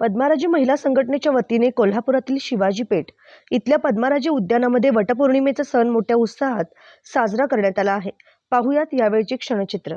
पद्माराजी महिला संघटनेच्या वतीने कोल्हापुरातील शिवाजी पेठ इथल्या पद्माराजी उद्यानामध्ये वटपौर्णिमेचा सण मोठ्या उत्साहात साजरा करण्यात आला आहे. पाहुयात यावेळचे क्षणचित्र.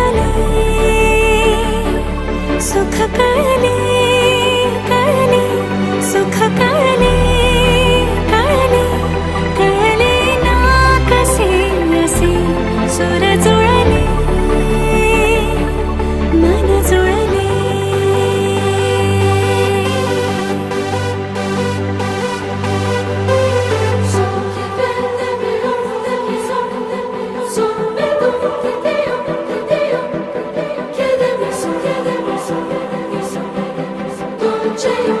कहने dream